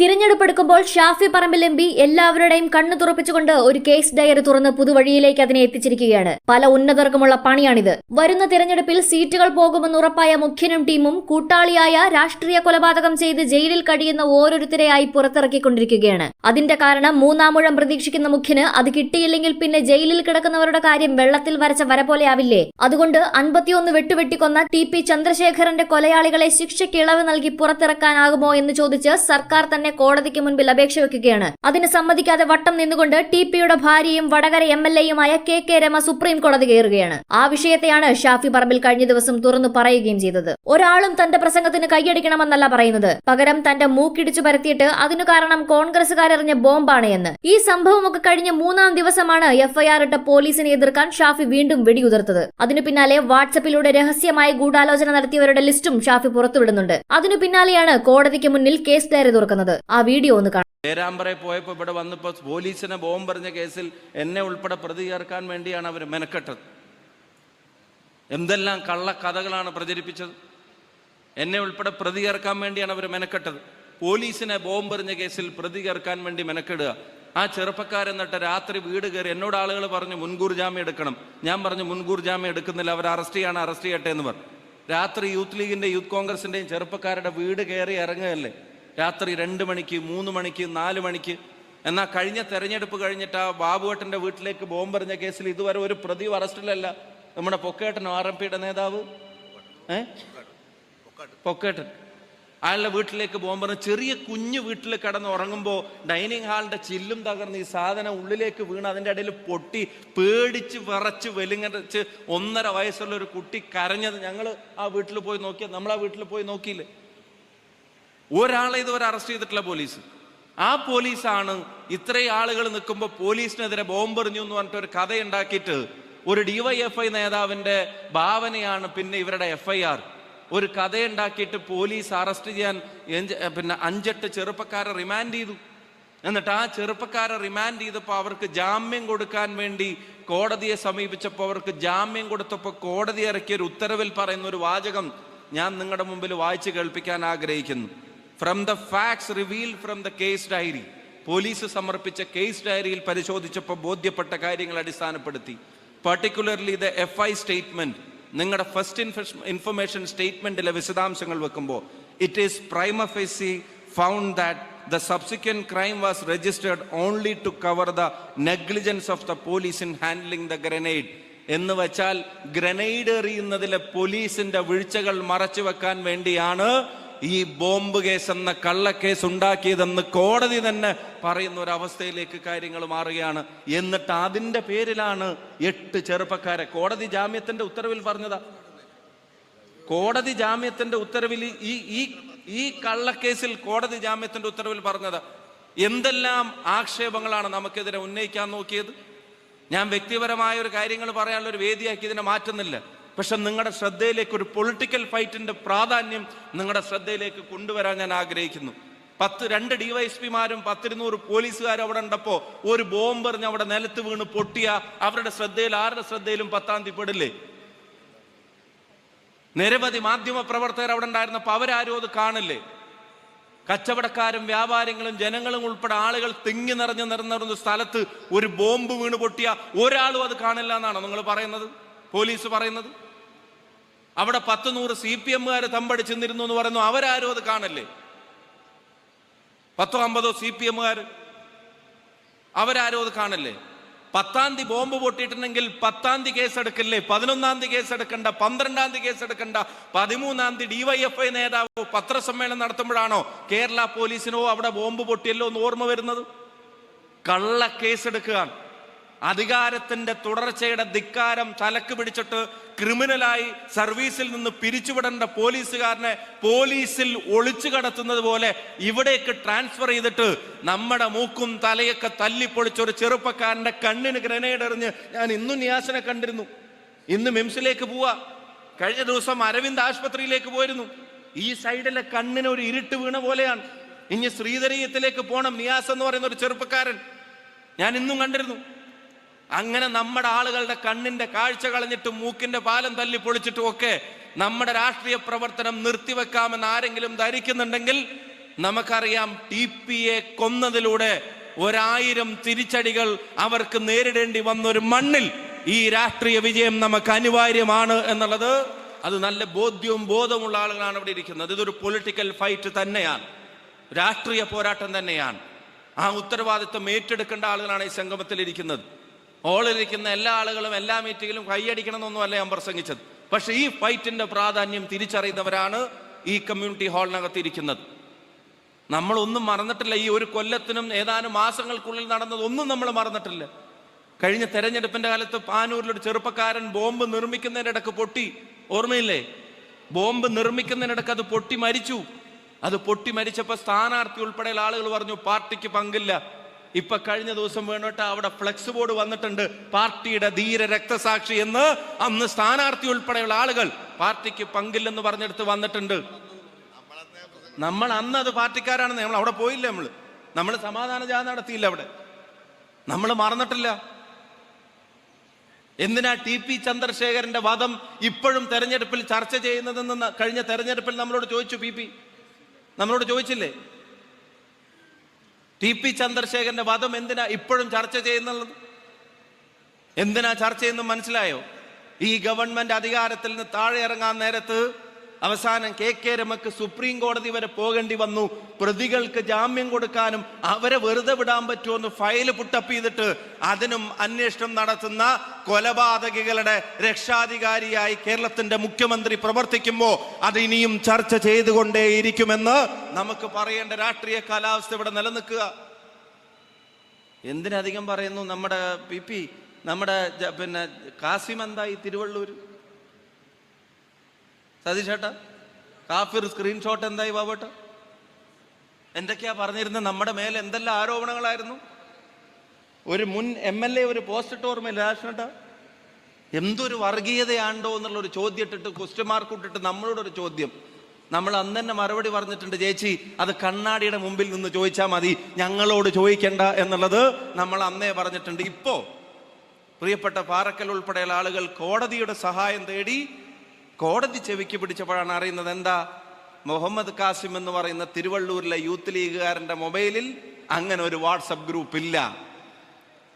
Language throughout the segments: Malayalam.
തിരഞ്ഞെടുപ്പെടുക്കുമ്പോൾ ഷാഫി പറമ്പിൽ എം പി എല്ലാവരുടെയും കണ്ണു തുറപ്പിച്ചുകൊണ്ട് ഒരു കേസ് ഡയറി തുറന്ന് പുതുവഴിയിലേക്ക് അതിനെ എത്തിച്ചിരിക്കുകയാണ്. പല ഉന്നതർക്കുമുള്ള പണിയാണിത്. വരുന്ന തിരഞ്ഞെടുപ്പിൽ സീറ്റുകൾ പോകുമെന്ന് ഉറപ്പായ മുഖ്യനും ടീമും കൂട്ടാളിയായ രാഷ്ട്രീയ കൊലപാതകം ചെയ്ത് ജയിലിൽ കഴിയുന്ന ഓരോരുത്തരെയായി പുറത്തിറക്കിക്കൊണ്ടിരിക്കുകയാണ്. അതിന്റെ കാരണം മൂന്നാമുഴം പ്രതീക്ഷിക്കുന്ന മുഖ്യന് അത് കിട്ടിയില്ലെങ്കിൽ പിന്നെ ജയിലിൽ കിടക്കുന്നവരുടെ കാര്യം വെള്ളത്തിൽ വരച്ച വര പോലെയാവില്ലേ അതുകൊണ്ട് അൻപത്തിയൊന്ന് വെട്ടുവെട്ടിക്കൊന്ന ടി പി ചന്ദ്രശേഖരന്റെ കൊലയാളികളെ ശിക്ഷയ്ക്ക് ഇളവ് നൽകി പുറത്തിറക്കാനാകുമോ എന്ന് ചോദിച്ച് സർക്കാർ തന്നെ കോടതിക്ക് മുൻപിൽ അപേക്ഷ വെക്കുകയാണ്. അതിന് സമ്മതിക്കാതെ വട്ടം നിന്നുകൊണ്ട് ടി പിയുടെ ഭാര്യയും വടകര എം എൽ എയുമായ കെ കെ രമ സുപ്രീം കോടതി കയറുകയാണ്. ആ വിഷയത്തെയാണ് ഷാഫി പറമ്പിൽ കഴിഞ്ഞ ദിവസം തുറന്നു പറയുകയും ചെയ്തത്. ഒരാളും തന്റെ പ്രസംഗത്തിന് കൈയടിക്കണമെന്നല്ല പറയുന്നത്. പകരം തന്റെ മൂക്കിടിച്ചു പരത്തിയിട്ട് അതിനു കാരണം കോൺഗ്രസുകാരെറിഞ്ഞ ബോംബാണ് എന്ന്. ഈ സംഭവമൊക്കെ കഴിഞ്ഞ മൂന്നാം ദിവസമാണ് എഫ്ഐആർ ഇട്ട പോലീസിനെ എതിർക്കാൻ ഷാഫി വീണ്ടും വെടിയുതിർത്തത്. അതിനു പിന്നാലെ വാട്സപ്പിലൂടെ രഹസ്യമായി ഗൂഢാലോചന നടത്തിയവരുടെ ലിസ്റ്റും ഷാഫി പുറത്തുവിടുന്നുണ്ട്. അതിനു പിന്നാലെയാണ് കോടതിക്ക് മുന്നിൽ കേസ് ഡയറി തുറക്കുന്നത്. ആ വീഡിയോ ഒന്ന് കാണാം. പേരാമ്പ്ര പോയപ്പോൾ ഇവിടെ വന്നപ്പോൾ പോലീസിനെ ബോംബെറിഞ്ഞ കേസിൽ എന്നെ ഉൾപ്പെടെ പ്രതി ചേർക്കാൻ വേണ്ടിയാണ് അവർ മെനക്കെട്ടത്. എന്തെല്ലാം കള്ളക്കഥകളാണ് പ്രചരിപ്പിച്ചത്. എന്നെ ഉൾപ്പെടെ പ്രതി ചേർക്കാൻ വേണ്ടിയാണ് അവർ മെനക്കെട്ടത്. പോലീസിനെ ബോംബെറിഞ്ഞ കേസിൽ പ്രതി ചേർക്കാൻ വേണ്ടി മെനക്കെടുക. ആ ചെറുപ്പക്കാരൻ എന്നിട്ട് രാത്രി വീട് കയറി എന്നോട് ആളുകൾ പറഞ്ഞു മുൻകൂർ ജാമ്യം എടുക്കണം. ഞാൻ പറഞ്ഞു മുൻകൂർ ജാമ്യം എടുക്കുന്നില്ല. അവർ അറസ്റ്റ് ചെയ്യാണ് അറസ്റ്റ് ചെയ്യട്ടെ എന്ന് പറഞ്ഞു. രാത്രി യൂത്ത് ലീഗിന്റെ യൂത്ത് കോൺഗ്രസിന്റെയും ചെറുപ്പക്കാരുടെ വീട് കയറി ഇറങ്ങുകയല്ലേ? രാത്രി രണ്ട് മണിക്ക് മൂന്ന് മണിക്ക് നാല് മണിക്ക്. എന്നാൽ കഴിഞ്ഞ തെരഞ്ഞെടുപ്പ് കഴിഞ്ഞിട്ട് ആ ബാബുവേട്ടന്റെ വീട്ടിലേക്ക് ബോംബെറിഞ്ഞ കേസിൽ ഇതുവരെ ഒരു പ്രതി അറസ്റ്റിലല്ല. നമ്മുടെ പൊക്കേട്ടൻ ആർ എം പിയുടെ നേതാവ്. ഏ? പൊക്കേട്ടൻ. അയാളുടെ വീട്ടിലേക്ക് ബോംബെറിഞ്ഞ ചെറിയ കുഞ്ഞു വീട്ടിൽ കിടന്ന് ഉറങ്ങുമ്പോൾ ഡൈനിങ് ഹാളിന്റെ ചില്ലും തകർന്ന് ഈ സാധനം ഉള്ളിലേക്ക് വീണ് അതിന്റെ ഇടയിൽ പൊട്ടി പേടിച്ച് വിറച്ച് വെലുങ്ങരച്ച് ഒന്നര വയസ്സുള്ള ഒരു കുട്ടി കരഞ്ഞത് ഞങ്ങൾ ആ വീട്ടിൽ പോയി നോക്കിയാൽ നമ്മൾ ആ വീട്ടിൽ പോയി നോക്കിയില്ലേ? ഒരാളെ ഇതുവരെ അറസ്റ്റ് ചെയ്തിട്ടില്ല പോലീസ്. ആ പോലീസാണ് ഇത്രയും ആളുകൾ നിൽക്കുമ്പോൾ പോലീസിനെതിരെ ബോംബെറിഞ്ഞു എന്ന് പറഞ്ഞിട്ട് ഒരു കഥ ഉണ്ടാക്കിയിട്ട് ഒരു ഡിവൈഎഫ്ഐ നേതാവിന്റെ ഭാവനയാണ് പിന്നെ ഇവരുടെ എഫ്ഐആർ ഒരു കഥയുണ്ടാക്കിയിട്ട് പോലീസ് അറസ്റ്റ് ചെയ്യാൻ പിന്നെ അഞ്ചെട്ട് ചെറുപ്പക്കാരെ റിമാൻഡ് ചെയ്തു. എന്നിട്ട് ആ ചെറുപ്പക്കാരെ റിമാൻഡ് ചെയ്തപ്പോൾ അവർക്ക് ജാമ്യം കൊടുക്കാൻ വേണ്ടി കോടതിയെ സമീപിച്ചപ്പോൾ അവർക്ക് ജാമ്യം കൊടുത്തപ്പോൾ കോടതി ഇറക്കിയ ഒരു ഉത്തരവിൽ പറയുന്ന ഒരു വാചകം ഞാൻ നിങ്ങളുടെ മുമ്പിൽ വായിച്ചു കേൾപ്പിക്കാൻ ആഗ്രഹിക്കുന്നു. From the facts reveal from the case diary police സമർപ്പിച്ച കേസ് ഡയറിയിൽ പരിശോധിച്ചപ്പോൾ ബോധ്യപ്പെട്ട കാര്യങ്ങൾ അടിസ്ഥാനപ്പെടുത്തി. Particularly the F I statement നിങ്ങളുടെ ഫസ്റ്റ് ഇൻഫർമേഷൻ സ്റ്റേറ്റ്മെന്റിലെ വിശദാംശങ്ങൾ വെക്കുമ്പോൾ it is prima facie found that the subsequent crime was registered only to cover the negligence of the police in handling the grenade. എന്ന് വെച്ചാൽ ഗ്രനേഡ് എറിയുന്നതിലെ പോലീസിന്റെ വീഴ്ചകൾ മറച്ചു വെക്കാൻ വേണ്ടിയാണ് ഈ ബോംബ് കേസ് എന്ന കള്ളക്കേസ് ഉണ്ടാക്കിയതെന്ന് കോടതി തന്നെ പറയുന്ന ഒരു അവസ്ഥയിലേക്ക് കാര്യങ്ങൾ മാറുകയാണ്. എന്നിട്ട് അതിന്റെ പേരിലാണ് എട്ട് ചെറുപ്പക്കാരെ കോടതി ജാമ്യത്തിന്റെ ഉത്തരവിൽ പറഞ്ഞതാ. കോടതി ജാമ്യത്തിന്റെ ഉത്തരവിൽ ഈ ഈ ഈ കള്ളക്കേസിൽ കോടതി ജാമ്യത്തിന്റെ ഉത്തരവിൽ പറഞ്ഞത്. എന്തെല്ലാം ആക്ഷേപങ്ങളാണ് നമുക്കെതിരെ ഉന്നയിക്കാൻ നോക്കിയത്? ഞാൻ വ്യക്തിപരമായ ഒരു കാര്യങ്ങൾ പറയാനുള്ള ഒരു വേദിയാക്കി ഇതിനെ മാറ്റുന്നില്ല. പക്ഷെ നിങ്ങളുടെ ശ്രദ്ധയിലേക്ക് ഒരു പൊളിറ്റിക്കൽ ഫൈറ്റിന്റെ പ്രാധാന്യം നിങ്ങളുടെ ശ്രദ്ധയിലേക്ക് കൊണ്ടുവരാൻ ഞാൻ ആഗ്രഹിക്കുന്നു. പത്ത് രണ്ട് ഡിവൈഎസ്പിമാരും പത്തിരുന്നൂറ് പോലീസുകാരും അവിടെ ഉണ്ടപ്പോ ഒരു ബോംബ് എറിഞ്ഞ് അവിടെ നിലത്ത് വീണ് പൊട്ടിയ അവരുടെ ശ്രദ്ധയിൽ ആരുടെ ശ്രദ്ധയിലും പത്താം തീയതി പെടില്ലേ? നിരവധി മാധ്യമ പ്രവർത്തകർ അവിടെ ഉണ്ടായിരുന്നപ്പോൾ അവരാരും അത് കാണില്ലേ? കച്ചവടക്കാരും വ്യാപാരികളും ജനങ്ങളും ഉൾപ്പെടെ ആളുകൾ തിങ്ങി നിറഞ്ഞു നിറഞ്ഞിരുന്ന സ്ഥലത്ത് ഒരു ബോംബ് വീണ് പൊട്ടിയ ഒരാളും അത് കാണില്ല എന്നാണോ നിങ്ങൾ പറയുന്നത്? പോലീസ് പറയുന്നത്? അവിടെ പത്ത് നൂറ് സി പി എമ്മുകാർ തമ്പടിച്ച് നിന്നിരുന്നു എന്ന് പറയുന്നു. അവരാരും അത് കാണല്ലേ? പത്തോ അമ്പതോ സി പി എമ്മുകാർ അവരാരും അത് കാണല്ലേ? പത്താം തീയതി ബോംബ് പൊട്ടിയിട്ടുണ്ടെങ്കിൽ പത്താം തീയതി കേസ് എടുക്കല്ലേ പതിനൊന്നാം തീയതി കേസ് എടുക്കണ്ട പന്ത്രണ്ടാം തീയതി കേസ് എടുക്കണ്ട പതിമൂന്നാം തീയതി ഡിവൈഎഫ്ഐ നേതാവ് പത്രസമ്മേളനം നടത്തുമ്പോഴാണോ കേരള പോലീസിനോ അവിടെ ബോംബ് പൊട്ടിയല്ലോ എന്ന് ഓർമ്മ വരുന്നത്? കള്ള കേസ് എടുക്കുകയാണ് അധികാരത്തിന്റെ തുടർച്ചയുടെ ധിക്കാരം തലക്ക് പിടിച്ചിട്ട് ക്രിമിനലായി സർവീസിൽ നിന്ന് പിരിച്ചുവിടേണ്ട പോലീസുകാരനെ പോലീസിൽ ഒളിച്ചു കടത്തുന്നത് പോലെ ഇവിടേക്ക് ട്രാൻസ്ഫർ ചെയ്തിട്ട് നമ്മുടെ മൂക്കും തലയൊക്കെ തല്ലിപ്പൊളിച്ച ഒരു ചെറുപ്പക്കാരന്റെ കണ്ണിന് ഗ്രനേഡ് എറിഞ്ഞ് ഞാൻ ഇന്നും ന്യാസനെ കണ്ടിരുന്നു. ഇന്ന് മിംസിലേക്ക് പോവാ. കഴിഞ്ഞ ദിവസം അരവിന്ദ് ആശുപത്രിയിലേക്ക് പോയിരുന്നു. ഈ സൈഡിലെ കണ്ണിന് ഒരു ഇരുട്ട് വീണ പോലെയാണ്. ഇനി ശ്രീധരീയത്തിലേക്ക് പോണം നിയാസ് എന്ന് പറയുന്ന ഒരു ചെറുപ്പക്കാരൻ. ഞാൻ ഇന്നും കണ്ടിരുന്നു. അങ്ങനെ നമ്മുടെ ആളുകളുടെ കണ്ണിന്റെ കാഴ്ച കളഞ്ഞിട്ടും മൂക്കിന്റെ പാലം തല്ലി പൊളിച്ചിട്ടും ഒക്കെ നമ്മുടെ രാഷ്ട്രീയ പ്രവർത്തനം നിർത്തിവെക്കാമെന്ന് ആരെങ്കിലും ധരിക്കുന്നുണ്ടെങ്കിൽ നമുക്കറിയാം ടി പി എ കൊന്നതിലൂടെ ഒരായിരം തിരിച്ചടികൾ അവർക്ക് നേരിടേണ്ടി വന്നൊരു മണ്ണിൽ ഈ രാഷ്ട്രീയ വിജയം നമുക്ക് അനിവാര്യമാണ് എന്നുള്ളത്. അത് നല്ല ബോധ്യവും ബോധമുള്ള ആളുകളാണ് അവിടെ ഇരിക്കുന്നത്. ഇതൊരു പൊളിറ്റിക്കൽ ഫൈറ്റ് തന്നെയാണ്. രാഷ്ട്രീയ പോരാട്ടം തന്നെയാണ്. ആ ഉത്തരവാദിത്വം ഏറ്റെടുക്കേണ്ട ആളുകളാണ് ഈ സംഗമത്തിൽ ഇരിക്കുന്നത്. ഹോളിലിരിക്കുന്ന എല്ലാ ആളുകളും എല്ലാ മീറ്റിങ്ങിലും കൈയടിക്കണമെന്നൊന്നുമല്ല ഞാൻ പ്രസംഗിച്ചത്. പക്ഷെ ഈ ഫൈറ്റിന്റെ പ്രാധാന്യം തിരിച്ചറിയുന്നവരാണ് ഈ കമ്മ്യൂണിറ്റി ഹാളിനകത്ത് ഇരിക്കുന്നത്. നമ്മളൊന്നും മറന്നിട്ടില്ല. ഈ ഒരു കൊല്ലത്തിനും ഏതാനും മാസങ്ങൾക്കുള്ളിൽ നടന്നതൊന്നും നമ്മൾ മറന്നിട്ടില്ല. കഴിഞ്ഞ തെരഞ്ഞെടുപ്പിന്റെ കാലത്ത് പാനൂരിലൊരു ചെറുപ്പക്കാരൻ ബോംബ് നിർമ്മിക്കുന്നതിനിടക്ക് പൊട്ടി. ഓർമ്മയില്ലേ? ബോംബ് നിർമ്മിക്കുന്നതിനിടക്ക് അത് പൊട്ടി മരിച്ചു. അത് പൊട്ടി മരിച്ചപ്പോൾ സ്ഥാനാർത്ഥി ഉൾപ്പെടെയുള്ള ആളുകൾ പറഞ്ഞു പാർട്ടിക്ക് പങ്കില്ല. ഇപ്പൊ കഴിഞ്ഞ ദിവസം വേണോട്ട് അവിടെ ഫ്ലെക്സ് ബോർഡ് വന്നിട്ടുണ്ട്. പാർട്ടിയുടെ ധീര രക്തസാക്ഷി എന്ന് അന്ന് സ്ഥാനാർത്ഥി ഉൾപ്പെടെയുള്ള ആളുകൾ പാർട്ടിക്ക് പങ്കില്ലെന്ന് പറഞ്ഞെടുത്ത് വന്നിട്ടുണ്ട്. നമ്മൾ അന്ന് അത് പാർട്ടിക്കാരാണെന്ന് നമ്മൾ അവിടെ പോയില്ല നമ്മൾ. നമ്മൾ സമാധാന ജാഥ നടത്തിയില്ല അവിടെ. നമ്മൾ മറന്നിട്ടില്ല. എന്തിനാ ടി പി ചന്ദ്രശേഖരന്റെ വധം ഇപ്പോഴും തെരഞ്ഞെടുപ്പിൽ ചർച്ച ചെയ്യുന്നതെന്ന് കഴിഞ്ഞ തെരഞ്ഞെടുപ്പിൽ നമ്മളോട് ചോദിച്ചു പി പി? നമ്മളോട് ചോദിച്ചില്ലേ? ടി പി ചന്ദ്രശേഖരന്റെ വധം എന്തിനാ ഇപ്പോഴും ചർച്ച ചെയ്യുന്നുള്ളത്? എന്തിനാ ചർച്ച ചെയ്യുന്നു മനസ്സിലായോ? ഈ ഗവൺമെന്റ് അധികാരത്തിൽ നിന്ന് താഴെ ഇറങ്ങാൻ നേരത്ത് അവസാനം കെ കെ രമക്ക് സുപ്രീം കോടതി വരെ പോകേണ്ടി വന്നു. പ്രതികൾക്ക് ജാമ്യം കൊടുക്കാനും അവരെ വെറുതെ വിടാൻ പറ്റുമെന്ന് ഫയൽ പുട്ടപ്പ് ചെയ്തിട്ട് അതിനും അന്വേഷണം നടത്തുന്ന കൊലപാതകികളുടെ രക്ഷാധികാരിയായി കേരളത്തിന്റെ മുഖ്യമന്ത്രി പ്രവർത്തിക്കുമ്പോൾ അത് ഇനിയും ചർച്ച ചെയ്തുകൊണ്ടേയിരിക്കുമെന്ന് നമുക്ക് പറയേണ്ട രാഷ്ട്രീയ കാലാവസ്ഥ ഇവിടെ നിലനിൽക്കുക. എന്തിനധികം പറയുന്നു നമ്മുടെ പി പി നമ്മുടെ പിന്നെ കാസിം എന്തായി തിരുവള്ളൂർ സതീഷേട്ടാ കാഫിർ സ്ക്രീൻഷോട്ട് എന്തായി ബാബേട്ട? എന്തൊക്കെയാ പറഞ്ഞിരുന്നത്? നമ്മുടെ മേലെ എന്തെല്ലാം ആരോപണങ്ങളായിരുന്നു? ഒരു മുൻ എം എൽ എ ഒരു പോസ്റ്റ് ഇട്ട് ഓർമ്മയില്ല രാഷ്ട്രേട്ട എന്തൊരു വർഗീയതയാണ്ടോ എന്നുള്ള ഒരു ചോദ്യം ഇട്ടിട്ട് ക്വസ്റ്റ്യൻ മാർക്ക് ഇട്ടിട്ട് നമ്മളോടൊരു ചോദ്യം. നമ്മൾ അന്ന് തന്നെ മറുപടി പറഞ്ഞിട്ടുണ്ട് ചേച്ചി അത് കണ്ണാടിയുടെ മുമ്പിൽ നിന്ന് ചോദിച്ചാൽ മതി. ഞങ്ങളോട് ചോദിക്കണ്ട എന്നുള്ളത് നമ്മൾ അന്നേ പറഞ്ഞിട്ടുണ്ട്. ഇപ്പോ പ്രിയപ്പെട്ട പാറക്കൽ ഉൾപ്പെടെയുള്ള ആളുകൾ കോടതിയുടെ സഹായം തേടി കോടതി ചെവിക്ക് പിടിച്ചപ്പോഴാണ് അറിയുന്നത് എന്താ? മുഹമ്മദ് കാസിം എന്ന് പറയുന്ന തിരുവള്ളൂരിലെ യൂത്ത് ലീഗുകാരന്റെ മൊബൈലിൽ അങ്ങനെ ഒരു വാട്സപ്പ് ഗ്രൂപ്പ് ഇല്ല.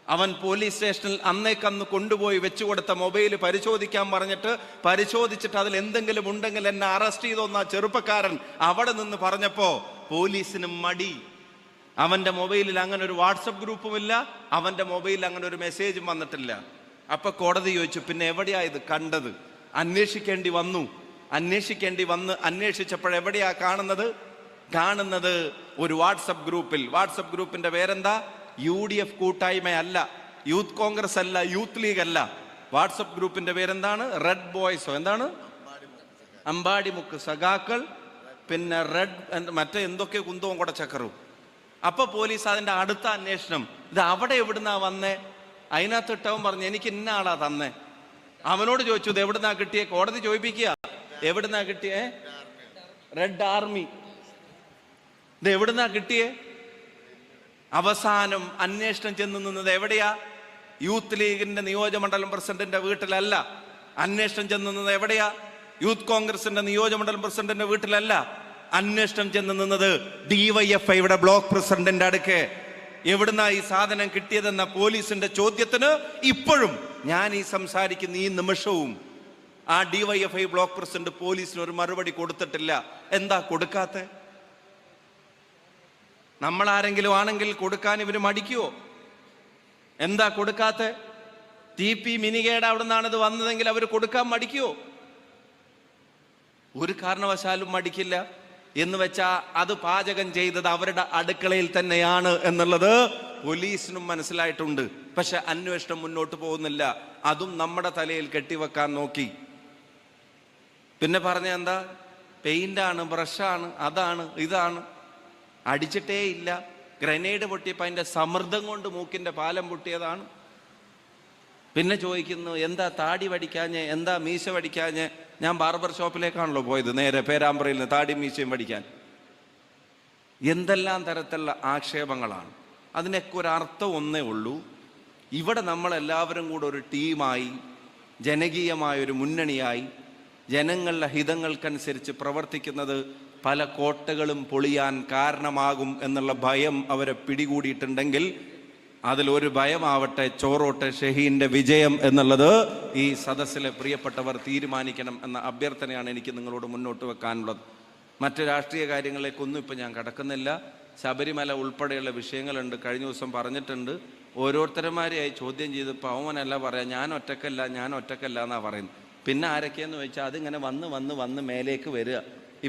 അവൻ പോലീസ് സ്റ്റേഷനിൽ അന്നേക്കന്ന് കൊണ്ടുപോയി വെച്ചു കൊടുത്ത മൊബൈൽ പരിശോധിക്കാൻ പറഞ്ഞിട്ട് പരിശോധിച്ചിട്ട് അതിൽ എന്തെങ്കിലും ഉണ്ടെങ്കിൽ എന്നെ അറസ്റ്റ് ചെയ്തോന്ന ചെറുപ്പക്കാരൻ അവിടെ നിന്ന് പറഞ്ഞപ്പോ പോലീസിന് മടി. അവന്റെ മൊബൈലിൽ അങ്ങനെ ഒരു വാട്സപ്പ് ഗ്രൂപ്പുമില്ല അവന്റെ മൊബൈലിൽ അങ്ങനെ ഒരു മെസ്സേജും വന്നിട്ടില്ല. അപ്പൊ കോടതി ചോദിച്ചു പിന്നെ എവിടെയാ ഇത് കണ്ടത്? അന്വേഷിക്കേണ്ടി വന്നു. അന്വേഷിക്കേണ്ടി വന്ന് അന്വേഷിച്ചപ്പോൾ എവിടെയാ കാണുന്നത്? കാണുന്നത് ഒരു വാട്സപ്പ് ഗ്രൂപ്പിൽ. വാട്സപ്പ് ഗ്രൂപ്പിന്റെ പേരെന്താ? യു ഡി എഫ് കൂട്ടായ്മയല്ല. യൂത്ത് കോൺഗ്രസ് അല്ല യൂത്ത് ലീഗ് അല്ല. വാട്സപ്പ് ഗ്രൂപ്പിന്റെ പേരെന്താണ്? റെഡ് ബോയ്സോ. എന്താണ്? അമ്പാടിമുക്ക് സഖാക്കൾ പിന്നെ റെഡ് മറ്റേ എന്തൊക്കെ കുന്തവും കൂടെ ചക്കറും അപ്പൊ പോലീസ് അതിന്റെ അടുത്ത അന്വേഷണം. ഇത് അവിടെ എവിടുന്നാ വന്നേ? അതിനകത്ത് ഇട്ടവൻ പറഞ്ഞു എനിക്ക് ഇന്ന ആളാ തന്നേ. അവനോട് ചോദിച്ചു ഇത് എവിടുന്നാ കിട്ടിയേ? കോടതി ചോദിപ്പിക്കുക. എവിടുന്നാ കിട്ടിയേ? Red army. ഇത് എവിടുന്നാ കിട്ടിയേ? അവസാനം അന്വേഷണം ചെന്ന് നിന്നത് എവിടെയാ? യൂത്ത് ലീഗിന്റെ നിയോജകമണ്ഡലം പ്രസിഡന്റിന്റെ വീട്ടിലല്ല. അന്വേഷണം ചെന്ന് നിന്നത് എവിടെയാ? യൂത്ത് കോൺഗ്രസിന്റെ നിയോജകമണ്ഡലം പ്രസിഡന്റിന്റെ വീട്ടിലല്ല. അന്വേഷണം ചെന്ന് നിന്നത് ഡിവൈഎഫ്ഐയുടെ ബ്ലോക്ക് പ്രസിഡന്റിന്റെ അടുക്ക്. എവിടുന്നാ ഈ സാധനം കിട്ടിയതെന്ന പോലീസിന്റെ ചോദ്യത്തിന് ഇപ്പോഴും ഞാൻ ഈ സംസാരിക്കുന്ന ഈ നിമിഷവും ആ ഡിവൈഎഫ്ഐ ബ്ലോക്ക് പ്രസിഡന്റ് പോലീസിന് ഒരു മറുപടി കൊടുത്തിട്ടില്ല. എന്താ കൊടുക്കാത്ത? നമ്മൾ ആരെങ്കിലും ആണെങ്കിൽ കൊടുക്കാൻ ഇവർ മടിക്കുവോ? എന്താ കൊടുക്കാത്ത? ടി പി മിനികേട് അവിടെ നിന്നാണ് ഇത് വന്നതെങ്കിൽ അവർ കൊടുക്കാൻ മടിക്കുവോ? ഒരു കാരണവശാലും മടിക്കില്ല. എന്ന് വെച്ചാ അത് പാചകം ചെയ്തത് അവരുടെ അടുക്കളയിൽ തന്നെയാണ് എന്നുള്ളത് പോലീസിനും മനസ്സിലായിട്ടുണ്ട്. പക്ഷെ അന്വേഷണം മുന്നോട്ട് പോകുന്നില്ല. അതും നമ്മുടെ തലയിൽ കെട്ടിവെക്കാൻ നോക്കി. പിന്നെ പറഞ്ഞ എന്താ? പെയിന്റാണ് ബ്രഷാണ് അതാണ് ഇതാണ്. അടിച്ചിട്ടേ ഇല്ല. ഗ്രനേഡ് പൊട്ടിയപ്പോൾ അതിന്റെ സമ്മർദ്ദം കൊണ്ട് മൂക്കിന്റെ പാലം പൊട്ടിയതാണ്. പിന്നെ ചോദിക്കുന്നു എന്താ താടി വടിക്കാഞ്ഞ്? എന്താ മീശ വടിക്കാഞ്ഞ്? ഞാൻ ബാർബർ ഷോപ്പിലേക്കാണല്ലോ പോയത് നേരെ പേരാമ്പ്രയിൽ നിന്ന് താടി മീശയും വടിക്കാൻ. എന്തെല്ലാം തരത്തിലുള്ള ആക്ഷേപങ്ങളാണ്? അതിനൊക്കെ ഒരു അർത്ഥം ഒന്നേ ഉള്ളൂ. ഇവിടെ നമ്മളെല്ലാവരും കൂടെ ഒരു ടീമായി ജനകീയമായ ഒരു മുന്നണിയായി ജനങ്ങളുടെ ഹിതങ്ങൾക്കനുസരിച്ച് പ്രവർത്തിക്കുന്നത് പല കോട്ടകളും പൊളിയാൻ കാരണമാകും എന്നുള്ള ഭയം അവരെ പിടികൂടിയിട്ടുണ്ടെങ്കിൽ അതിലൊരു ഭയമാവട്ടെ ചോറോട്ടെ ഷഹീന്റെ വിജയം എന്നുള്ളത് ഈ സദസ്സിലെ പ്രിയപ്പെട്ടവർ തീരുമാനിക്കണം എന്ന അഭ്യർത്ഥനയാണ് എനിക്ക് നിങ്ങളോട് മുന്നോട്ട് വെക്കാനുള്ളത്. മറ്റ് രാഷ്ട്രീയ കാര്യങ്ങളിലേക്കൊന്നും ഇപ്പം ഞാൻ കടക്കുന്നില്ല. ശബരിമല ഉൾപ്പെടെയുള്ള വിഷയങ്ങളുണ്ട്. കഴിഞ്ഞ ദിവസം പറഞ്ഞിട്ടുണ്ട്. ഓരോരുത്തരന്മാരെയായി ചോദ്യം ചെയ്തപ്പോൾ അവനല്ല പറയാം ഞാൻ ഒറ്റക്കല്ല ഞാൻ ഒറ്റക്കല്ല എന്നാ പറയുന്നത്. പിന്നെ ആരൊക്കെയെന്ന് വെച്ചാൽ അതിങ്ങനെ വന്ന് വന്ന് വന്ന് മേലേക്ക് വരിക.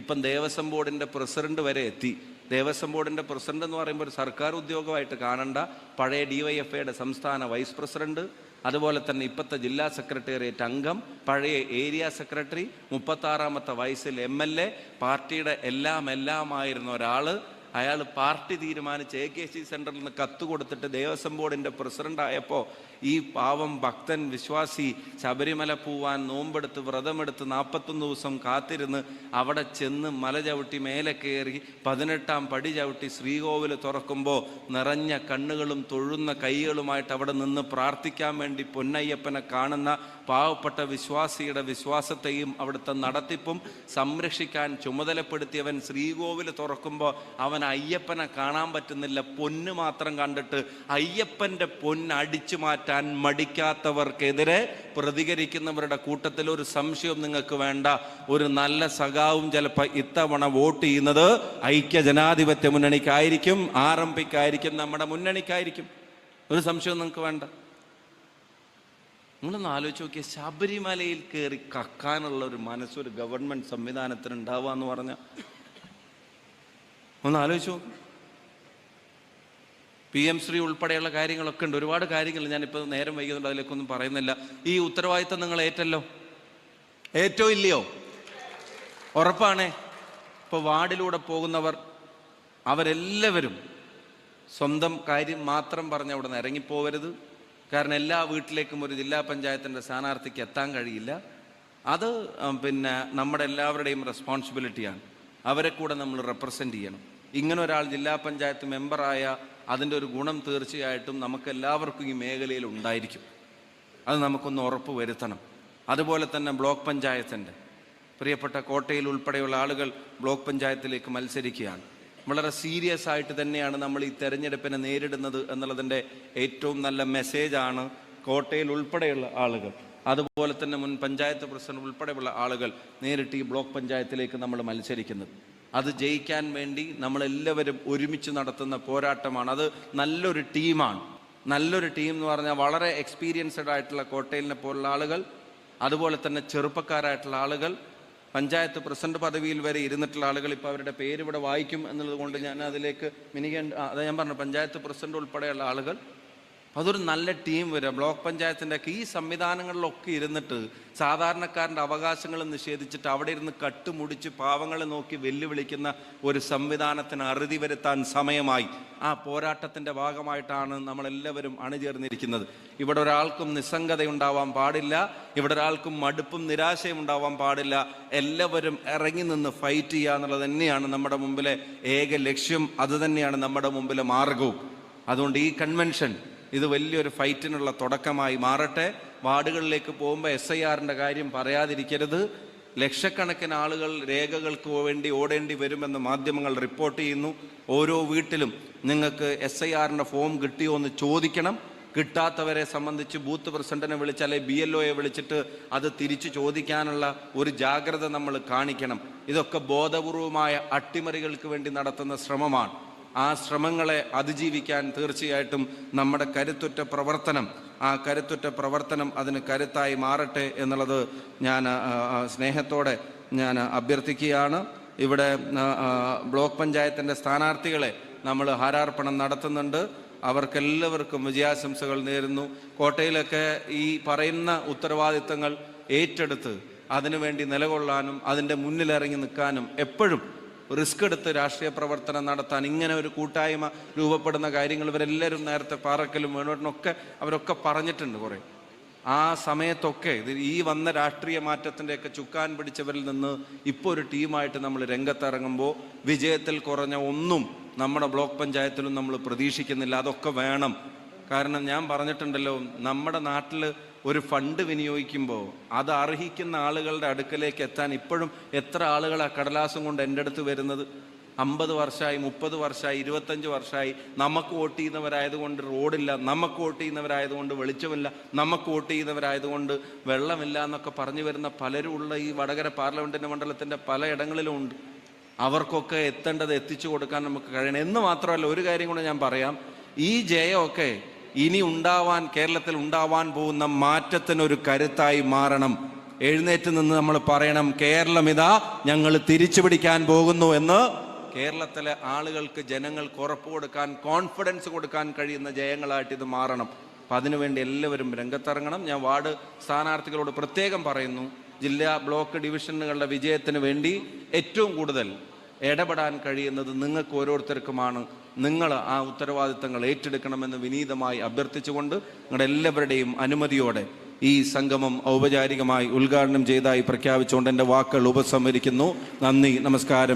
ഇപ്പം ദേവസ്വം ബോർഡിന്റെ പ്രസിഡന്റ് വരെ എത്തി. ദേവസ്വം ബോർഡിന്റെ പ്രസിഡന്റ് എന്ന് പറയുമ്പോൾ ഒരു സർക്കാർ ഉദ്യോഗമായിട്ട് കാണണ്ട. പഴയ ഡി വൈ എഫ് ഐയുടെ സംസ്ഥാന വൈസ് പ്രസിഡന്റ് അതുപോലെ തന്നെ ഇപ്പോഴത്തെ ജില്ലാ സെക്രട്ടേറിയറ്റ് അംഗം പഴയ ഏരിയ സെക്രട്ടറി മുപ്പത്താറാമത്തെ വയസ്സിൽ എം എൽ എ പാർട്ടിയുടെ എല്ലാം എല്ലാമായിരുന്ന ഒരാൾ അയാൾ പാർട്ടി തീരുമാനിച്ച് എ കെ സി സെന്ററിൽ നിന്ന് കത്ത് കൊടുത്തിട്ട് ദേവസ്വം ബോർഡിന്റെ പ്രസിഡന്റ് ആയപ്പോൾ ഈ പാവം ഭക്തൻ വിശ്വാസി ശബരിമല പോവാൻ നോമ്പെടുത്ത് വ്രതമെടുത്ത് നാൽപ്പത്തൊന്ന് ദിവസം കാത്തിരുന്ന് അവിടെ ചെന്ന് മല ചവിട്ടി മേലെ കയറി പതിനെട്ടാം പടി ചവിട്ടി ശ്രീകോവിൽ തുറക്കുമ്പോൾ നിറഞ്ഞ കണ്ണുകളും തൊഴുന്ന കൈകളുമായിട്ട് അവിടെ നിന്ന് പ്രാർത്ഥിക്കാൻ വേണ്ടി പൊന്നയ്യപ്പനെ കാണുന്ന പാവപ്പെട്ട വിശ്വാസിയുടെ വിശ്വാസത്തെയും അവിടുത്തെ നടത്തിപ്പും സംരക്ഷിക്കാൻ ചുമതലപ്പെടുത്തിയവൻ ശ്രീകോവിൽ തുറക്കുമ്പോൾ അവൻ അയ്യപ്പനെ കാണാൻ പറ്റുന്നില്ല. പൊന്ന് മാത്രം കണ്ടിട്ട് അയ്യപ്പന്റെ പൊന്ന് അടിച്ചു മാറ്റാൻ മടിക്കാത്തവർക്കെതിരെ പ്രതികരിക്കുന്നവരുടെ കൂട്ടത്തിൽ ഒരു സംശയവും നിങ്ങൾക്ക് വേണ്ട. ഒരു നല്ല സഖാവും ചിലപ്പോൾ ഇത്തവണ വോട്ട് ചെയ്യുന്നത് ഐക്യ ജനാധിപത്യ മുന്നണിക്കായിരിക്കും ആരംഭിക്കായിരിക്കും നമ്മുടെ മുന്നണിക്കായിരിക്കും. ഒരു സംശയവും നിങ്ങൾക്ക് വേണ്ട. നിങ്ങളൊന്ന് ആലോചിച്ച് നോക്കിയ ശബരിമലയിൽ കയറി കക്കാനുള്ള ഒരു മനസ്സൊരു ഗവൺമെന്റ് സംവിധാനത്തിന് ഉണ്ടാവുക എന്ന് പറഞ്ഞ. ഒന്ന് ആലോചിച്ചു നോക്ക്. പി എം ശ്രീ ഉൾപ്പെടെയുള്ള കാര്യങ്ങളൊക്കെ ഉണ്ട്. ഒരുപാട് കാര്യങ്ങൾ ഞാനിപ്പോൾ നേരം വൈകുന്നുണ്ട് അതിലേക്കൊന്നും പറയുന്നില്ല. ഈ ഉത്തരവാദിത്തം നിങ്ങൾ ഏറ്റല്ലോ? ഏറ്റവും ഇല്ലയോ? ഉറപ്പാണേ. ഇപ്പോൾ വാർഡിലൂടെ പോകുന്നവർ അവരെല്ലാവരും സ്വന്തം കാര്യം മാത്രം പറഞ്ഞ് അവിടെ നിന്ന് ഇറങ്ങിപ്പോവരുത്. കാരണം എല്ലാ വീട്ടിലേക്കും ഒരു ജില്ലാ പഞ്ചായത്തിന്റെ സ്ഥാനാർത്ഥിക്ക് എത്താൻ കഴിയില്ല. അത് പിന്നെ നമ്മുടെ എല്ലാവരുടെയും റെസ്പോൺസിബിലിറ്റിയാണ് അവരെ കൂടെ നമ്മൾ റെപ്രസെന്റ് ചെയ്യണം. ഇങ്ങനെ ഒരാൾ ജില്ലാ പഞ്ചായത്ത് മെമ്പറായ അതിന്റെ ഒരു ഗുണം തീർച്ചയായിട്ടും നമുക്ക് എല്ലാവർക്കും ഈ മേഖലയിൽ ഉണ്ടായിരിക്കും. അത് നമുക്കൊന്ന് ഉറപ്പ് വരുത്തണം. അതുപോലെ തന്നെ ബ്ലോക്ക് പഞ്ചായത്തിന്റെ പ്രിയപ്പെട്ട കോട്ടയിൽ ഉൾപ്പെടെയുള്ള ആളുകൾ ബ്ലോക്ക് പഞ്ചായത്തിലേക്ക് മത്സരിക്കുകയാണ്. വളരെ സീരിയസ് ആയിട്ട് തന്നെയാണ് നമ്മൾ ഈ തെരഞ്ഞെടുപ്പിനെ നേരിടുന്നത് എന്നുള്ളതിന്റെ ഏറ്റവും നല്ല മെസ്സേജാണ് കോട്ടയിൽ ഉൾപ്പെടെയുള്ള ആളുകൾ. അതുപോലെ തന്നെ മുൻ പഞ്ചായത്ത് പ്രസിഡന്റ് ഉൾപ്പെടെയുള്ള ആളുകൾ നേരിട്ട് ഈ ബ്ലോക്ക് പഞ്ചായത്തിലേക്ക് നമ്മൾ മത്സരിക്കുന്നത്. അത് ജയിക്കാൻ വേണ്ടി നമ്മളെല്ലാവരും ഒരുമിച്ച് നടത്തുന്ന പോരാട്ടമാണ്. അത് നല്ലൊരു ടീമാണ്. നല്ലൊരു ടീം എന്ന് പറഞ്ഞാൽ വളരെ എക്സ്പീരിയൻസ്ഡ് ആയിട്ടുള്ള കോട്ടയിലിനെ പോലുള്ള ആളുകൾ അതുപോലെ തന്നെ ചെറുപ്പക്കാരായിട്ടുള്ള ആളുകൾ പഞ്ചായത്ത് പ്രസിഡന്റ് പദവിയിൽ വരെ ഇരുന്നിട്ടുള്ള ആളുകൾ ഇപ്പോൾ അവരുടെ പേര് ഇവിടെ വായിക്കും എന്നുള്ളത് കൊണ്ട് ഞാൻ അതിലേക്ക് മിനിക്കേണ്ട അതെ ഞാൻ പറഞ്ഞു പഞ്ചായത്ത് പ്രസിഡന്റ് ഉൾപ്പെടെയുള്ള ആളുകൾ അതൊരു നല്ല ടീം വരിക ബ്ലോക്ക് പഞ്ചായത്തിന്റെ ഒക്കെ ഈ സംവിധാനങ്ങളിലൊക്കെ ഇരുന്നിട്ട് സാധാരണക്കാരന്റെ അവകാശങ്ങൾ നിഷേധിച്ചിട്ട് അവിടെ ഇരുന്ന് കട്ടുമുടിച്ച് പാവങ്ങളെ നോക്കി വെല്ലുവിളിക്കുന്ന ഒരു സംവിധാനത്തിന് അറുതി വരുത്താൻ സമയമായി. ആ പോരാട്ടത്തിന്റെ ഭാഗമായിട്ടാണ് നമ്മളെല്ലാവരും അണിചേർന്നിരിക്കുന്നത്. ഇവിടെ ഒരാൾക്കും നിസ്സംഗതയുണ്ടാവാൻ പാടില്ല. ഇവിടെ ഒരാൾക്കും മടുപ്പും നിരാശയും ഉണ്ടാവാൻ പാടില്ല. എല്ലാവരും ഇറങ്ങി നിന്ന് ഫൈറ്റ് ചെയ്യുക എന്നുള്ളത് തന്നെയാണ് നമ്മുടെ മുമ്പിലെ ഏക ലക്ഷ്യം. അതുതന്നെയാണ് നമ്മുടെ മുമ്പിലെ മാർഗവും. അതുകൊണ്ട് ഈ കൺവെൻഷൻ ഇത് വലിയൊരു ഫൈറ്റിനുള്ള തുടക്കമായി മാറട്ടെ. വാർഡുകളിലേക്ക് പോകുമ്പോൾ എസ് ഐ ആറിന്റെ കാര്യം പറയാതിരിക്കരുത്. ലക്ഷക്കണക്കിന് ആളുകൾ രേഖകൾക്ക് വേണ്ടി ഓടേണ്ടി വരുമെന്ന് മാധ്യമങ്ങൾ റിപ്പോർട്ട് ചെയ്യുന്നു. ഓരോ വീട്ടിലും നിങ്ങൾക്ക് എസ് ഐ ആറിന്റെ ഫോം കിട്ടിയോ എന്ന് ചോദിക്കണം. കിട്ടാത്തവരെ സംബന്ധിച്ച് ബൂത്ത് പ്രസിഡന്റിനെ വിളിച്ച് അല്ലെങ്കിൽ ബി എൽ ഒയെ വിളിച്ചിട്ട് അത് തിരിച്ചു ചോദിക്കാനുള്ള ഒരു ജാഗ്രത നമ്മൾ കാണിക്കണം. ഇതൊക്കെ ബോധപൂർവമായ അട്ടിമറികൾക്ക് വേണ്ടി നടത്തുന്ന ശ്രമമാണ്. ആ ശ്രമങ്ങളെ അതിജീവിക്കാൻ തീർച്ചയായിട്ടും നമ്മുടെ കരുത്തുറ്റ പ്രവർത്തനം ആ കരുത്തുറ്റ പ്രവർത്തനം അതിന് കരുത്തായി മാറട്ടെ എന്നുള്ളത് ഞാൻ സ്നേഹത്തോടെ ഞാൻ അഭ്യർത്ഥിക്കുകയാണ്. ഇവിടെ ബ്ലോക്ക് പഞ്ചായത്തിന്റെ സ്ഥാനാർത്ഥികളെ നമ്മൾ ഹാരാർപ്പണം നടത്തുന്നുണ്ട്. അവർക്കെല്ലാവർക്കും വിജയാശംസകൾ നേരുന്നു. കോട്ടയിലൊക്കെ ഈ പറയുന്ന ഉത്തരവാദിത്തങ്ങൾ ഏറ്റെടുത്ത് അതിനുവേണ്ടി നിലകൊള്ളാനും അതിന്റെ മുന്നിലിറങ്ങി നിൽക്കാനും എപ്പോഴും റിസ്ക് എടുത്ത് രാഷ്ട്രീയ പ്രവർത്തനം നടത്താൻ ഇങ്ങനെ ഒരു കൂട്ടായ്മ രൂപപ്പെടുന്ന കാര്യങ്ങൾ ഇവരെല്ലാവരും നേരത്തെ പാറക്കലും വേണോട്ടിനൊക്കെ അവരൊക്കെ പറഞ്ഞിട്ടുണ്ട് കുറേ. ആ സമയത്തൊക്കെ ഇത് ഈ വന്ന രാഷ്ട്രീയ മാറ്റത്തിന്റെയൊക്കെ ചുക്കാൻ പിടിച്ചവരിൽ നിന്ന് ഇപ്പോൾ ഒരു ടീമായിട്ട് നമ്മൾ രംഗത്തിറങ്ങുമ്പോൾ വിജയത്തിൽ കുറഞ്ഞ ഒന്നും നമ്മുടെ ബ്ലോക്ക് പഞ്ചായത്തിലും നമ്മൾ പ്രതീക്ഷിക്കുന്നില്ല. അതൊക്കെ വേണം. കാരണം ഞാൻ പറഞ്ഞിട്ടുണ്ടല്ലോ നമ്മുടെ നാട്ടിൽ ഒരു ഫണ്ട് വിനിയോഗിക്കുമ്പോൾ അത് അർഹിക്കുന്ന ആളുകളുടെ അടുക്കലേക്ക് എത്താൻ ഇപ്പോഴും എത്ര ആളുകൾ ആ കടലാസം കൊണ്ട് എന്റെ അടുത്ത് വരുന്നത്? അമ്പത് വർഷമായി മുപ്പത് വർഷമായി ഇരുപത്തഞ്ച് വർഷമായി നമുക്ക് വോട്ട് ചെയ്യുന്നവരായതുകൊണ്ട് റോഡില്ല നമുക്ക് വോട്ട് ചെയ്യുന്നവരായതുകൊണ്ട് വെളിച്ചമില്ല നമുക്ക് വോട്ട് ചെയ്യുന്നവരായതുകൊണ്ട് വെള്ളമില്ല എന്നൊക്കെ പറഞ്ഞു വരുന്ന പലരും ഉള്ള ഈ വടകര പാർലമെന്റിന്റെ മണ്ഡലത്തിന്റെ പലയിടങ്ങളിലും ഉണ്ട്. അവർക്കൊക്കെ എത്തേണ്ടത് എത്തിച്ചു കൊടുക്കാൻ നമുക്ക് കഴിയണം. എന്ന് മാത്രമല്ല ഒരു കാര്യം കൂടെ ഞാൻ പറയാം. ഈ ജയമൊക്കെ ഇനി ഉണ്ടാവാൻ കേരളത്തിൽ ഉണ്ടാവാൻ പോകുന്ന മാറ്റത്തിനൊരു കരുത്തായി മാറണം. എഴുന്നേറ്റ് നിന്ന് നമ്മൾ പറയണം കേരളം ഇതാ ഞങ്ങൾ തിരിച്ചു പിടിക്കാൻ പോകുന്നു എന്ന് കേരളത്തിലെ ആളുകൾക്ക് ജനങ്ങൾക്ക് ഉറപ്പ് കൊടുക്കാൻ കോൺഫിഡൻസ് കൊടുക്കാൻ കഴിയുന്ന ജയങ്ങളായിട്ട് ഇത് മാറണം. അപ്പം അതിനുവേണ്ടി എല്ലാവരും രംഗത്തിറങ്ങണം. ഞാൻ വാർഡ് സ്ഥാനാർത്ഥികളോട് പ്രത്യേകം പറയുന്നു ജില്ലാ ബ്ലോക്ക് ഡിവിഷനുകളുടെ വിജയത്തിന് വേണ്ടി ഏറ്റവും കൂടുതൽ ഇടപെടാൻ കഴിയുന്നത് നിങ്ങൾക്ക് ഓരോരുത്തർക്കുമാണ്. നിങ്ങൾ ആ ഉത്തരവാദിത്തങ്ങൾ ഏറ്റെടുക്കണമെന്ന് വിനീതമായി അഭ്യർത്ഥിച്ചുകൊണ്ട് നിങ്ങളുടെ എല്ലാവരുടെയും അനുമതിയോടെ ഈ സംഗമം ഔപചാരികമായി ഉദ്ഘാടനം ചെയ്തതായി പ്രഖ്യാപിച്ചുകൊണ്ട് എന്റെ വാക്കുകൾ ഉപസംഹരിക്കുന്നു. നന്ദി നമസ്കാരം.